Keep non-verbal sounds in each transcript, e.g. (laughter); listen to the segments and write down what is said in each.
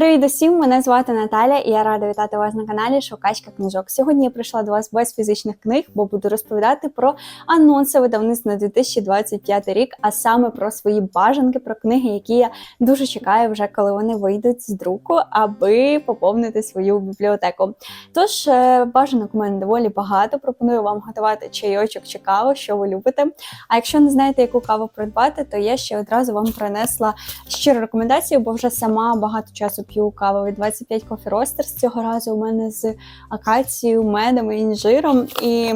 Привіт усім! Мене звати Наталя, і я рада вітати вас на каналі Шукачка книжок. Сьогодні я прийшла до вас без фізичних книг, бо буду розповідати про анонси видавництва на 2025 рік, а саме про свої бажанки, про книги, які я дуже чекаю, вже коли вони вийдуть з друку, аби поповнити свою бібліотеку. Тож е, бажанок у мене доволі багато. Пропоную вам готувати чайочок чи каву, що ви любите. А якщо не знаєте, яку каву придбати, то я ще одразу вам принесла щиру рекомендацію, бо вже сама багато часу п'ю каву від 25 Coffee Roasters. Цього разу у мене з акацією, медом і інжиром. І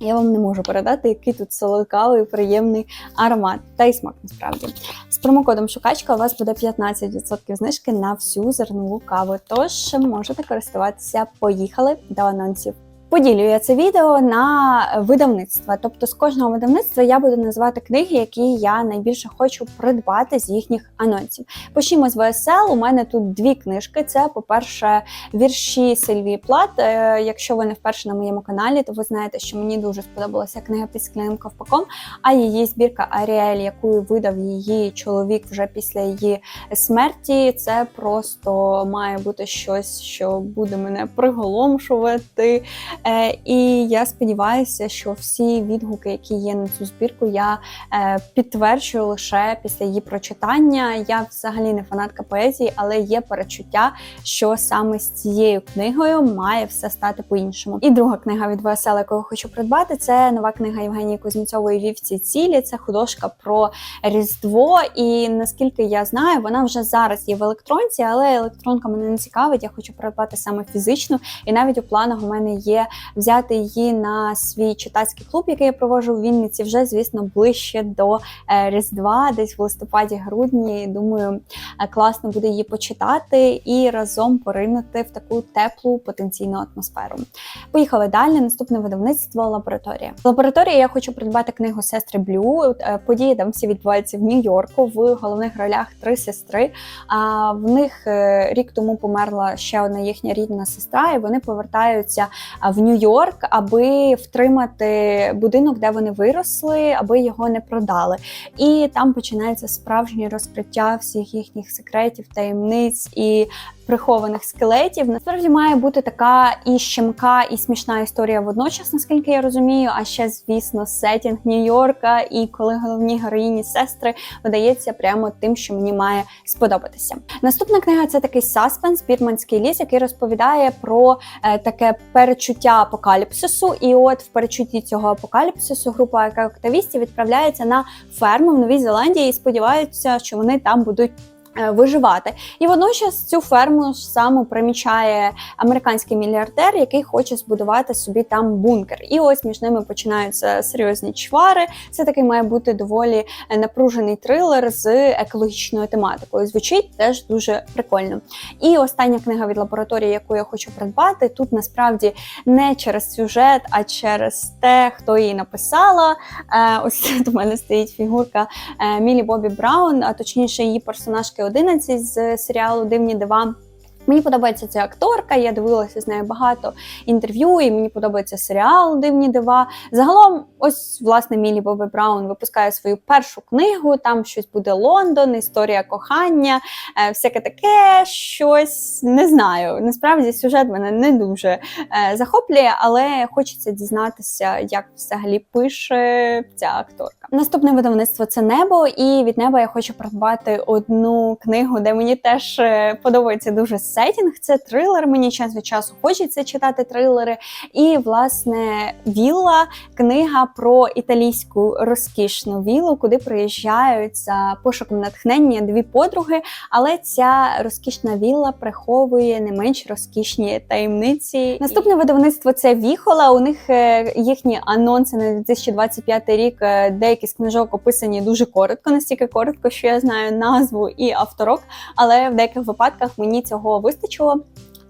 я вам не можу передати, який тут солодкавий приємний аромат та й смак насправді. З промокодом Шукачка у вас буде 15% знижки на всю зернову каву. Тож можете користуватися. Поїхали до анонсів. Поділю я це відео на видавництва. Тобто з кожного видавництва я буду називати книги, які я найбільше хочу придбати з їхніх анонсів. Почнімо з ВСЛ. У мене тут дві книжки. Це, по-перше, вірші Сильвії Плат. Е, Якщо ви не вперше на моєму каналі, то ви знаєте, що мені дуже сподобалася книга під скляним ковпаком, а її збірка Аріель, яку видав її чоловік вже після її смерті. Це просто має бути щось, що буде мене приголомшувати. Е, І я сподіваюся, що всі відгуки, які є на цю збірку, я е, підтверджую лише після її прочитання. Я взагалі не фанатка поезії, але є перечуття, що саме з цією книгою має все стати по-іншому. І друга книга від ВСЛ, яку я хочу придбати, це нова книга Євгенії Кузнєцової Вівці цілі. Це художка про Різдво. І наскільки я знаю, вона вже зараз є в електронці, але електронка мене не цікавить. Я хочу придбати саме фізичну, і навіть у планах у мене є взяти її на свій читацький клуб, який я проводжу в Вінниці, вже звісно ближче до е, Різдва, десь в листопаді-грудні. Думаю, е, класно буде її почитати і разом поринути в таку теплу потенційну атмосферу. Поїхали далі. Наступне видавництво лабораторія. В лабораторії я хочу придбати книгу Сестри Блю. Е, Події там всі відбуваються в Нью-Йорку. В головних ролях три сестри. А в них рік тому померла ще одна їхня рідна сестра, і вони повертаються в Нью-Йорк, аби втримати будинок, де вони виросли, аби його не продали. І там починається справжнє розкриття всіх їхніх секретів, таємниць і прихованих скелетів. Насправді має бути така і щемка, і смішна історія водночас, наскільки я розумію. А ще, звісно, сетінг Нью-Йорка, і коли головні героїні сестри видається прямо тим, що мені має сподобатися. Наступна книга це такий саспенс, бірманський ліс, який розповідає про е, таке перечуття апокаліпсису. І от в перечутті цього апокаліпсису група активістів відправляється на ферму в Новій Зеландії і сподіваються, що вони там будуть. Е, Виживати і водночас цю ферму ж саму примічає американський мільярдер, який хоче збудувати собі там бункер. І ось між ними починаються серйозні чвари. Це такий має бути доволі е, напружений трилер з екологічною тематикою. Звучить теж дуже прикольно. І остання книга від лабораторії, яку я хочу придбати, тут насправді не через сюжет, а через те, хто її написала. Е, Ось у мене стоїть фігурка Мілі Бобі Браун, а точніше її персонажки 11 з серіалу Дивні дива. Мені подобається ця акторка, я дивилася з нею багато інтерв'ю, і мені подобається серіал Дивні дива. Загалом, ось власне Мілі Бобі Браун випускає свою першу книгу. Там щось буде Лондон, історія кохання, е, всяке таке щось не знаю. Насправді сюжет мене не дуже е, захоплює, але хочеться дізнатися, як взагалі пише ця акторка. Наступне видавництво це небо, і від неба я хочу придбати одну книгу, де мені теж е, подобається дуже сетінг. Це трилер. Мені час від часу хочеться читати трилери. І власне вілла книга про італійську розкішну віллу, куди приїжджають за пошуком натхнення дві подруги. Але ця розкішна вілла приховує не менш розкішні таємниці. Наступне видавництво це Віхола. У них е, їхні анонси на 2025 рік. е, Деякі з книжок описані дуже коротко, настільки коротко, що я знаю назву і авторок, але в деяких випадках мені цього вистачило.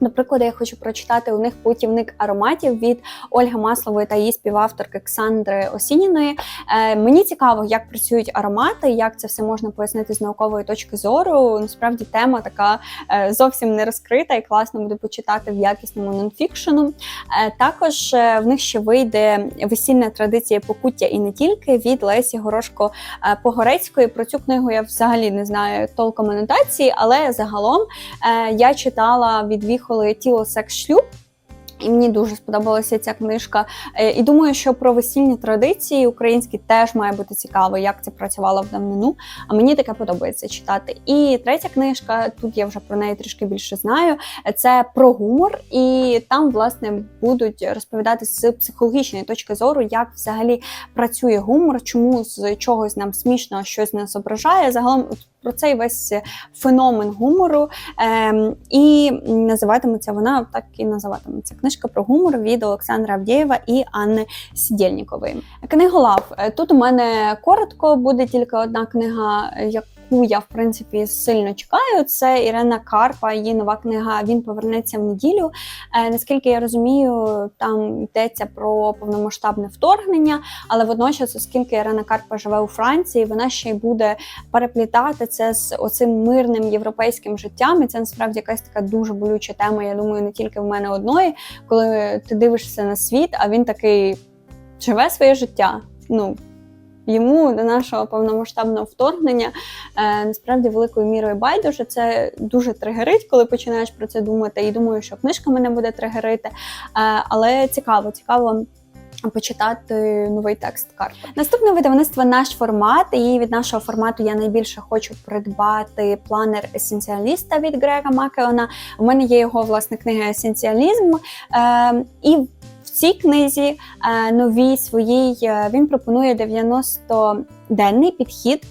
До прикладу, я хочу прочитати у них путівник ароматів від Ольги Маслової та її співавторки Ксандри Осініної. Е, мені цікаво, як працюють аромати, як це все можна пояснити з наукової точки зору. Насправді тема така е, зовсім не розкрита і класно буде почитати в якісному нонфікшену. Е, також е, в них ще вийде весільна традиція покуття і не тільки від Лесі Горошко е, Погорецької. Про цю книгу я взагалі не знаю толком анотації, але загалом е, я читала від Віхоли тіло секс шлюб. І мені дуже сподобалася ця книжка. Е, І думаю, що про весільні традиції українські теж має бути цікаво, як це працювало в давнину. А мені таке подобається читати. І третя книжка, тут я вже про неї трішки більше знаю. Це про гумор, і там, власне, будуть розповідати з психологічної точки зору, як взагалі працює гумор, чому з чогось нам смішно щось нас ображає. Загалом про цей весь феномен гумору. Ем, і називатиметься вона так і називатиметься книжка про гумор від Олександра Авдєєва і Анни Сідєльнікової. Книголав. Е, Тут у мене коротко буде тільки одна книга, яку я в принципі сильно чекаю. Це Ірена Карпа. Її нова книга Він повернеться в неділю. Е, наскільки я розумію, там йдеться про повномасштабне вторгнення, але водночас, оскільки Ірена Карпа живе у Франції, вона ще й буде переплітати це з оцим мирним європейським життям. І це насправді якась така дуже болюча тема. Я думаю, не тільки в мене одної, коли ти дивишся на світ, а він такий живе своє життя. Ну йому до нашого повномасштабного вторгнення е, насправді великою мірою байдуже. Це дуже тригерить, коли починаєш про це думати. І думаю, що книжка мене буде тригерити. Е, але цікаво, цікаво. Почитати новий текст карти. Наступне видавництво наш формат. І від нашого формату я найбільше хочу придбати планер есенціаліста від Грега Макеона. У мене є його власне книга Есенціалізм. Е, і цій книзі е, новій своїй е, він пропонує 90-денний підхід.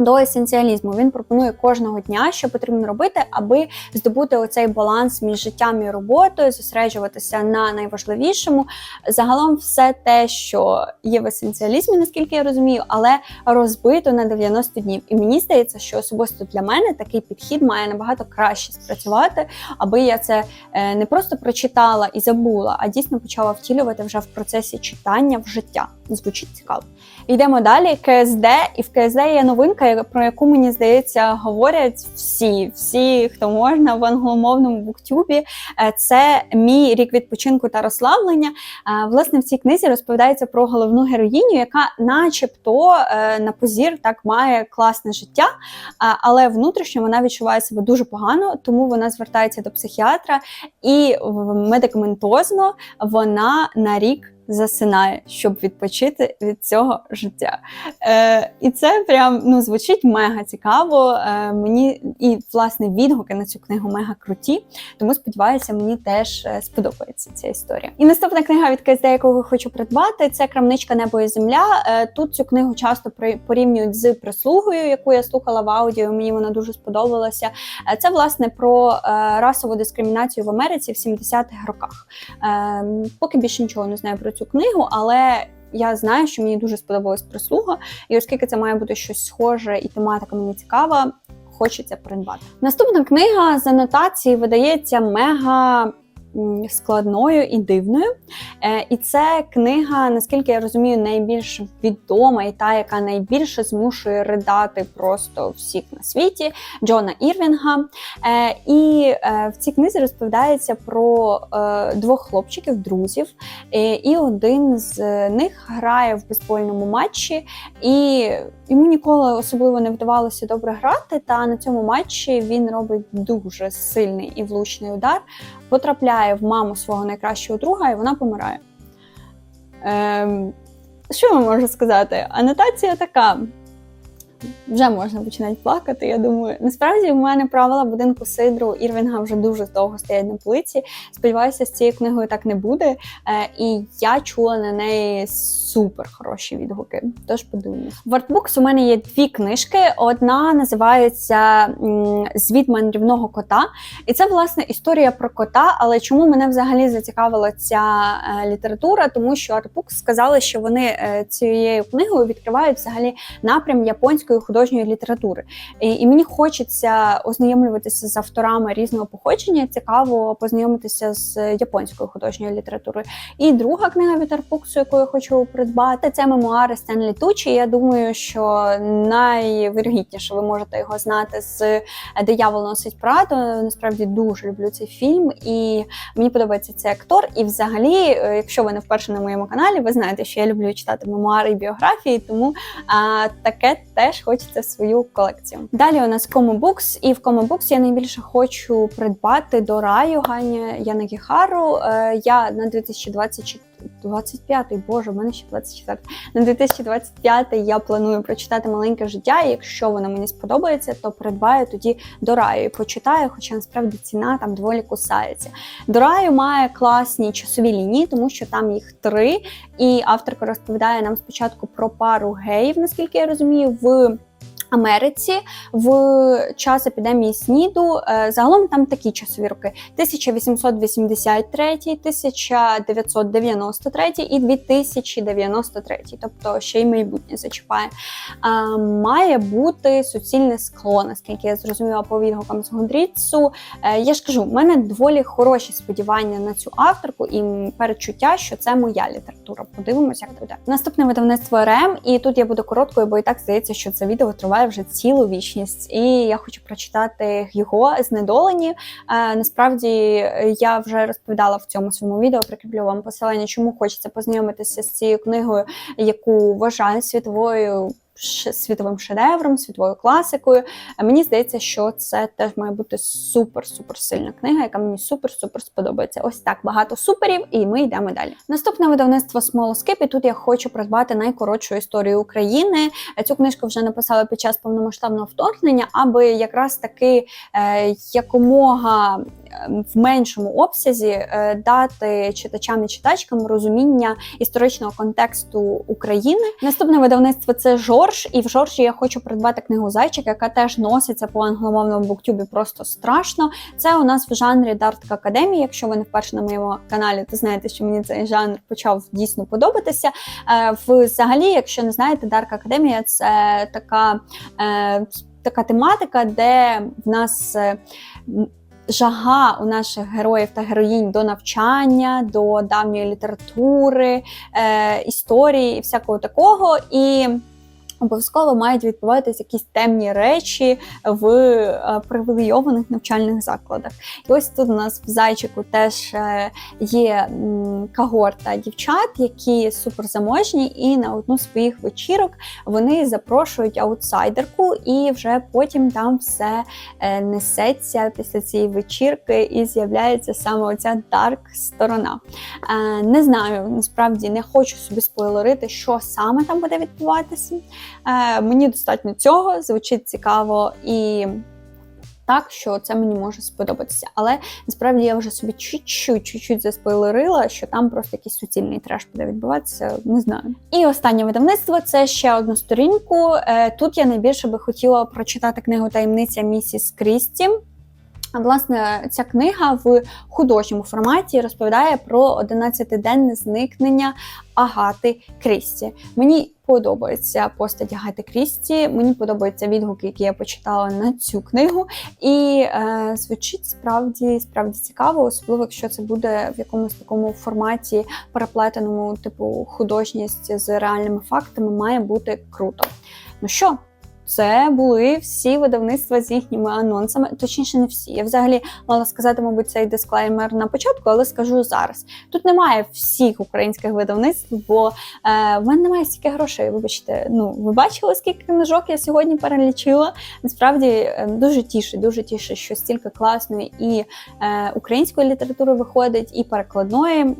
До есенціалізму він пропонує кожного дня, що потрібно робити, аби здобути оцей баланс між життям і роботою, зосереджуватися на найважливішому. Загалом, все те, що є в есенціалізмі, наскільки я розумію, але розбито на 90 днів. І мені здається, що особисто для мене такий підхід має набагато краще спрацювати, аби я це е, не просто прочитала і забула, а дійсно почала втілювати вже в процесі читання в життя. Звучить цікаво. Йдемо далі. КСД, і в КСД є новинка, про яку мені здається говорять всі, всі, хто можна в англомовному буктюбі. Е, Це мій рік відпочинку та розслаблення. Е, Власне, в цій книзі розповідається про головну героїню, яка, начебто, е, на позір так має класне життя, але внутрішньо вона відчуває себе дуже погано, тому вона звертається до психіатра і медикаментозно вона на рік засинає, щоб відпочити від цього життя. Е, і це прям ну, звучить мега цікаво. Е, мені і власне відгуки на цю книгу мега круті. Тому сподіваюся, мені теж е, сподобається ця історія. І наступна книга від КСД, яку хочу придбати, це Крамничка Небо і Земля. Е, тут цю книгу часто порівнюють з прислугою, яку я слухала в аудіо. Мені вона дуже сподобалася. Е, Це власне про е, расову дискримінацію в Америці в 70-х роках. Е, Поки більше нічого не знаю про цю книгу, але я знаю, що мені дуже сподобалась прислуга, і оскільки це має бути щось схоже, і тематика мені цікава, хочеться придбати. Наступна книга з анотації видається мега. Складною і дивною, Е, і це книга, наскільки я розумію, найбільш відома і та, яка найбільше змушує ридати просто всіх на світі Джона Ірвінга. Е, і е, в цій книзі розповідається про двох хлопчиків, друзів, і один з них грає в бейсбольному матчі, і йому ніколи особливо не вдавалося добре грати. Та на цьому матчі він робить дуже сильний і влучний удар, потрапляє в маму свого найкращого друга, і вона помирає. Ем, що я можу сказати? Анотація така. Вже можна починати плакати. Я думаю, насправді в мене правила будинку Сидру Ірвінга вже дуже довго стоять на полиці. Сподіваюся, з цією книгою так не буде. Е, і я чула на неї супер хороші відгуки. Тож подивимось. В Artbooks у мене є дві книжки. Одна називається Звіт мандрівного кота. І це власне історія про кота. Але чому мене взагалі зацікавила ця е, література? Тому що Artbooks сказали, що вони е, цією книгою відкривають взагалі напрям японської української художньої літератури. І, і мені хочеться ознайомлюватися з авторами різного походження. Цікаво познайомитися з японською художньою літературою. І друга книга від Арпуксу, яку я хочу придбати, це мемуари Стенлі Тучі. Я думаю, що найвирогідніше ви можете його знати з Диявол носить Прадо. Насправді дуже люблю цей фільм, і мені подобається цей актор. І, взагалі, е, якщо ви не вперше на моєму каналі, ви знаєте, що я люблю читати мемуари і біографії, тому а, таке теж хочеться свою колекцію. Далі у нас комобукс, і в комобукс я найбільше хочу придбати до раю Гані Янагіхару. Е, я на 2024 25-й, боже, в мене ще 24 На 2025 я планую прочитати маленьке життя. І якщо воно мені сподобається, то придбаю тоді до раю і почитаю, хоча насправді ціна там доволі кусається. До раю має класні часові лінії, тому що там їх три. І авторка розповідає нам спочатку про пару геїв, наскільки я розумію, в. Америці в час епідемії СНІДу е, загалом там такі часові роки: 1883, 1993 і 2093, тобто ще й майбутнє зачіпає. Має бути суцільне скло, наскільки я зрозуміла по відгукам з Гудріцу. Е, я ж кажу, в мене доволі хороші сподівання на цю авторку і передчуття, що це моя література. Подивимося, як буде. Наступне видавництво РМ, і тут я буду короткою, бо і так здається, що це відео триває вже цілу вічність, і я хочу прочитати його знедолені. Е, насправді я вже розповідала в цьому своєму відео. Прикріплю вам посилання, чому хочеться познайомитися з цією книгою, яку вважаю світовою світовим шедевром, світовою класикою. Мені здається, що це теж має бути супер-супер сильна книга, яка мені супер-супер сподобається. Ось так багато суперів, і ми йдемо далі. Наступне видавництво Small і тут я хочу придбати найкоротшу історію України. Цю книжку вже написала під час повномасштабного вторгнення, аби якраз таки е, якомога в меншому обсязі е, дати читачам і читачкам розуміння історичного контексту України. Наступне видавництво це Жорж, і в Жоржі я хочу придбати книгу Зайчик, яка теж носиться по англомовному буктюбі просто страшно. Це у нас в жанрі Дартка Академії. Якщо ви не вперше на моєму каналі, то знаєте, що мені цей жанр почав дійсно подобатися. Е, взагалі, якщо не знаєте, Дарк Академія це така. Е, така тематика, де в нас жага у наших героїв та героїнь до навчання, до давньої літератури, е, історії і всякого такого. І Обов'язково мають відбуватися якісь темні речі в е, привілейованих навчальних закладах. І ось тут у нас в зайчику теж е, є когорта дівчат, які суперзаможні, і на одну з своїх вечірок вони запрошують аутсайдерку, і вже потім там все е, несеться після цієї вечірки, і з'являється саме оця дарк сторона. Не знаю, насправді не хочу собі спойлерити, що саме там буде відбуватися. Е, Мені достатньо цього, звучить цікаво і. Так, що це мені може сподобатися. Але насправді я вже собі чуть-чуть чуть-чуть заспойлерила, що там просто якийсь суцільний треш буде відбуватися, не знаю. І останнє видавництво це ще одну сторінку. Е, тут я найбільше би хотіла прочитати книгу таємниця місіс Крісті. Власне, ця книга в художньому форматі розповідає про 11-денне зникнення Агати Крісті. Мені подобається постать Агати Крісті, мені подобаються відгуки, які я почитала на цю книгу. І е, звучить справді справді цікаво, особливо якщо це буде в якомусь такому форматі переплетеному, типу художність з реальними фактами, має бути круто. Ну що? Це були всі видавництва з їхніми анонсами, точніше, не всі. Я взагалі мала сказати, мабуть, цей дисклеймер на початку, але скажу зараз. Тут немає всіх українських видавництв, бо е, в мене немає стільки грошей. Вибачте, ну ви бачили, скільки книжок я сьогодні перелічила. Насправді е, дуже тішить, дуже тішить, що стільки класної і е, української літератури виходить, і перекладної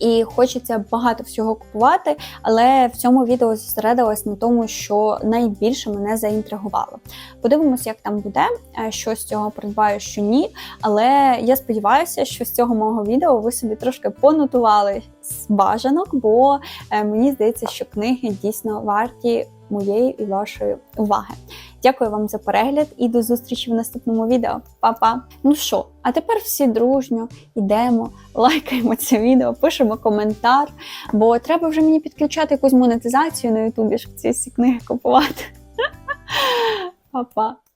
і хочеться багато всього купувати, але в цьому відео зосередилась на тому, що найбільше мене заінтригувало. Подивимося, як там буде, е, що з цього придбаю, що ні. Але я сподіваюся, що з цього мого відео ви собі трошки понотували бажанок, бо е, мені здається, що книги дійсно варті моєї і вашої уваги. Дякую вам за перегляд і до зустрічі в наступному відео. Па-па! Ну що, а тепер всі дружньо йдемо, лайкаємо це відео, пишемо коментар, бо треба вже мені підключати якусь монетизацію на Ютубі, щоб ці всі книги купувати. (laughs) Па-па!